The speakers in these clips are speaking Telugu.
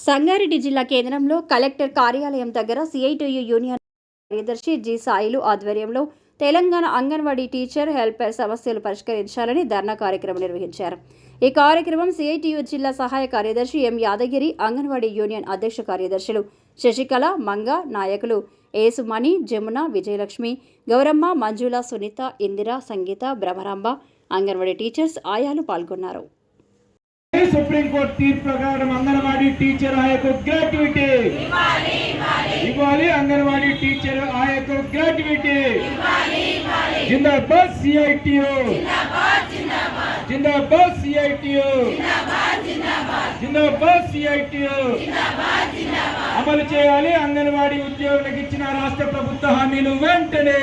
సంగారెడ్డి జిల్లా కేంద్రంలో కలెక్టర్ కార్యాలయం దగ్గర సిఐటియు యూనియన్ కార్యదర్శి జి సాయిలు ఆధ్వర్యంలో తెలంగాణ అంగన్వాడీ టీచర్ హెల్పర్ సమస్యలు పరిష్కరించాలని ధర్నా కార్యక్రమం నిర్వహించారు. ఈ కార్యక్రమం సిఐటియు జిల్లా సహాయ కార్యదర్శి ఎం యాదగిరి అంగన్వాడీ యూనియన్ అధ్యక్ష కార్యదర్శులు శశికళ మంగ నాయకులు ఏసుమణి జమున విజయలక్ష్మి గౌరమ్మ మంజుల సునీత ఇందిర సంగీత భ్రమరాంబ అంగన్వాడీ టీచర్స్ ఆయాలు పాల్గొన్నారు. సుప్రీంకోర్టు తీర్పు ప్రకారం అంగన్వాడీ టీచర్ ఆయకు గ్రాట్యుటీ? ఇవ్వాలి అంగన్వాడీ టీచర్ ఆయకు గ్రాట్యుటీ. జిందాబాద్ సిఐటియు. జిందాబాద్ సిఐటియు. జిందాబాద్ సిఐటియు. అమలు చేయాలి అంగన్వాడీ ఉద్యోగులకు ఇచ్చిన రాష్ట్ర ప్రభుత్వ హామీలు వెంటనే.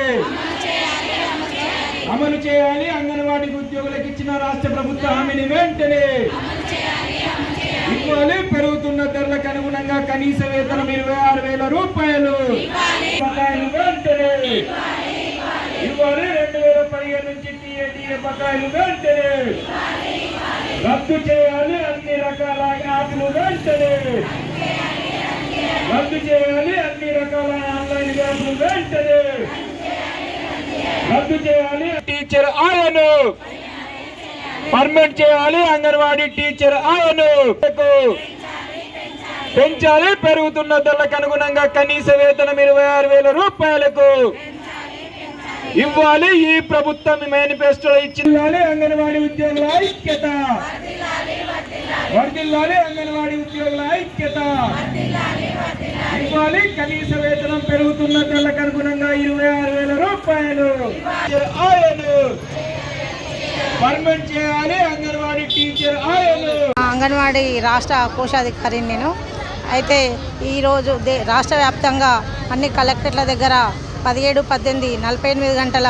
అమలు చేయాలి అంగన్వాడీ ఉద్యోగులకు ఇచ్చిన రాష్ట్ర ప్రభుత్వ హామీని వెంటనే ఇవ్వాలి. పెరుగుతున్న ధరలకు అనుగుణంగా కనీస వేతనం ఇరవై ఆరు వేల రూపాయలు. వెంటనే ఇవ్వాలి. రెండు వేల పదిహేను నుంచి టీఏటీఏ బకాయిలు వెంటనే రద్దు చేయాలి. అన్ని రకాల యాప్లు వెంటనే రద్దు చేయాలి. అన్ని రకాల ఆన్లైన్ యాప్లు వెంటనే రద్దు చేయాలి. టీచర్ ఆయను పర్మనెంట్ చేయాలి. అంగన్వాడీ టీచర్ ఆయను పెంచాలి. పెరుగుతున్న ధరలకు అనుగుణంగా కనీస వేతనం ఇరవై ఆరు వేల రూపాయలకు ఇవ్వాలి. ఈ ప్రభుత్వం మేనిఫెస్టో ఇచ్చింది. అంగన్వాడీ ఉద్యోగుల ఐక్యత. వర్దిల్లాలి అంగన్వాడీ ఉద్యోగుల ఇవ్వాలి. కనీస వేతనం పెరుగుతున్న ధరలకు అనుగుణంగా ఇరవై ఆరు వేల రూపాయలు. ఆయను పర్మనెంట్ చేయాలి. అంగన్వాడీ టీచర్ ఆయను అంగన్వాడీ రాష్ట్ర కోశాధికారిని నేను. అయితే ఈరోజు దే రాష్ట్ర వ్యాప్తంగా అన్ని కలెక్టర్ల దగ్గర పదిహేడు పద్దెనిమిది నలభై ఎనిమిది గంటల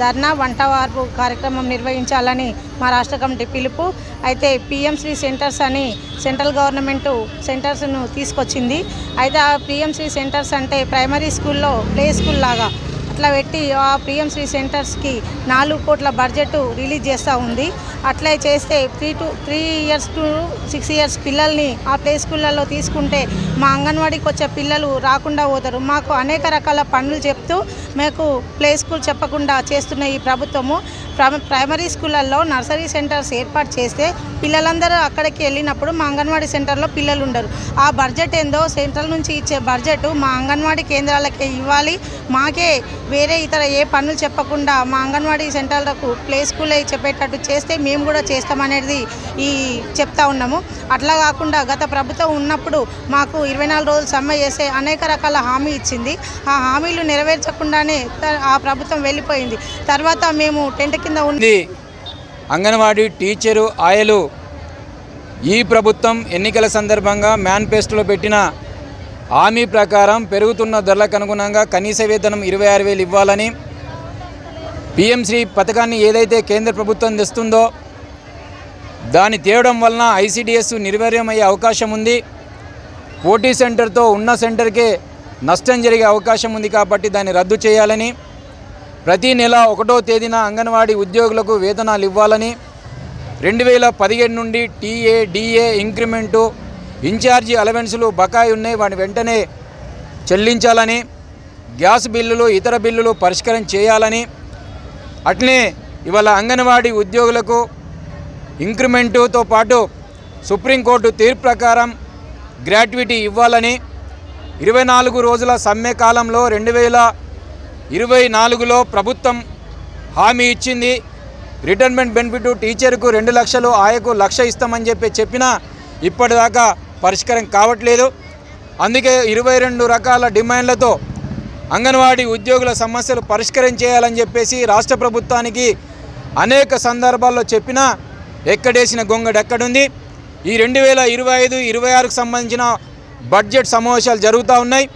ధర్నా వంట వార్పు కార్యక్రమం నిర్వహించాలని మా రాష్ట్ర కమిటీ పిలుపు. అయితే పిఎంశ్రీ సెంటర్స్ అని సెంట్రల్ గవర్నమెంట్ సెంటర్స్ను తీసుకొచ్చింది. అయితే ఆ పిఎంశ్రీ సెంటర్స్ అంటే ప్రైమరీ స్కూల్లో ప్లే స్కూల్ లాగా అట్లా పెట్టి ఆ పిఎంశ్రీ సెంటర్స్కి నాలుగు కోట్ల బడ్జెట్ రిలీజ్ చేస్తూ ఉంది. అట్లే చేస్తే three to three years to six years పిల్లల్ని ఆ ప్లే స్కూళ్ళల్లో తీసుకుంటే మా అంగన్వాడీకి వచ్చే పిల్లలు రాకుండా పోతారు. మాకు అనేక రకాల పనులు చెప్తూ మాకు ప్లే స్కూల్ చెప్పకుండా చేస్తున్న ఈ ప్రభుత్వము. ప్రైమరీ స్కూళ్ళల్లో నర్సరీ సెంటర్స్ ఏర్పాటు చేస్తే పిల్లలందరూ అక్కడికి వెళ్ళినప్పుడు మా అంగన్వాడీ సెంటర్లో పిల్లలు ఉండరు. ఆ బడ్జెట్ ఏందో సెంట్రల్ నుంచి ఇచ్చే బడ్జెట్ మా అంగన్వాడీ కేంద్రాలకే ఇవ్వాలి. మాకే వేరే ఇతర ఏ పనులు చెప్పకుండా మా అంగన్వాడీ సెంటర్లకు ప్లే స్కూల్ చెప్పేటట్టు చేస్తే మేము కూడా చేస్తామనేది ఈ చెప్తా ఉన్నాము. అట్లా కాకుండా గత ప్రభుత్వం ఉన్నప్పుడు మాకు ఇరవై నాలుగు రోజులు సమ్మె చేసే అనేక రకాల హామీ ఇచ్చింది. ఆ హామీలు నెరవేర్చకుండానే ఆ ప్రభుత్వం వెళ్ళిపోయింది. తర్వాత మేము టెంట్ కింద ఉంది. అంగన్వాడీ టీచరు ఆయలు ఈ ప్రభుత్వం ఎన్నికల సందర్భంగా మేనిఫెస్టోలో పెట్టిన హామీ ప్రకారం పెరుగుతున్న ధరలకు అనుగుణంగా కనీస వేతనం ఇరవై ఆరు వేలు ఇవ్వాలని పిఎంశ్రీ పథకాన్ని ఏదైతే కేంద్ర ప్రభుత్వం తెస్తుందో దాన్ని తేవడం వలన ఐసిడిఎస్ నిర్వీర్యమయ్యే అవకాశం ఉంది. పోటీ సెంటర్తో ఉన్న సెంటర్కే నష్టం జరిగే అవకాశం ఉంది కాబట్టి దాన్ని రద్దు చేయాలని ప్రతి నెల ఒకటో తేదీన అంగన్వాడీ ఉద్యోగులకు వేతనాలు ఇవ్వాలని రెండు వేల పదిహేడు నుండి TA DA increment in charge అలవెన్సులు బకాయి ఉన్నాయి. వాటిని వెంటనే చెల్లించాలని గ్యాస్ బిల్లులు ఇతర బిల్లులు పరిష్కారం చేయాలని అట్లనే ఇవాళ అంగన్వాడీ ఉద్యోగులకు ఇంక్రిమెంటుతో పాటు సుప్రీంకోర్టు తీర్పు ప్రకారం గ్రాట్యుటీ ఇవ్వాలని ఇరవై నాలుగు రోజుల సమ్మె కాలంలో రెండు వేల ఇరవై నాలుగులో ప్రభుత్వం హామీ ఇచ్చింది. రిటైర్మెంట్ బెనిఫిట్ టీచర్కు రెండు లక్షలు ఆయకు లక్ష ఇస్తామని చెప్పి చెప్పినా ఇప్పటిదాకా పరిష్కారం కావట్లేదు. అందుకే ఇరవై రెండు రకాల డిమాండ్లతో అంగన్వాడీ ఉద్యోగుల సమస్యలు పరిష్కారం చేయాలని చెప్పేసి రాష్ట్ర ప్రభుత్వానికి అనేక సందర్భాల్లో చెప్పినా ఎక్కడేసిన గొంగడెక్కడుంది ఈ రెండు వేల ఇరవై ఐదు ఇరవై ఆరుకు సంబంధించిన బడ్జెట్ సమావేశాలు జరుగుతూ ఉన్నాయి.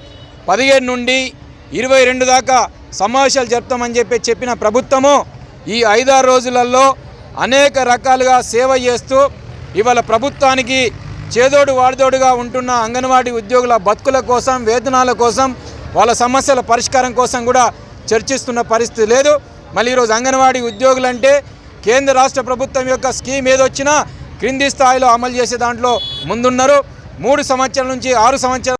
పదిహేడు నుండి ఇరవై రెండు దాకా సమావేశాలు జరుపుతామని చెప్పి చెప్పిన ప్రభుత్వము ఈ ఐదారు రోజులలో అనేక రకాలుగా సేవ చేస్తూ ఇవాళ ప్రభుత్వానికి చేదోడు వాడిదోడుగా ఉంటున్న అంగన్వాడీ ఉద్యోగుల బతుకుల కోసం వేతనాల కోసం వాళ్ళ సమస్యల పరిష్కారం కోసం కూడా చర్చిస్తున్న పరిస్థితి లేదు. మళ్ళీ ఈరోజు అంగన్వాడీ ఉద్యోగులంటే కేంద్ర రాష్ట్ర ప్రభుత్వం యొక్క స్కీమ్ ఏదొచ్చినా క్రింది స్థాయిలో అమలు చేసే దాంట్లో ముందున్నారు. మూడు సంవత్సరాల నుంచి ఆరు సంవత్సరాల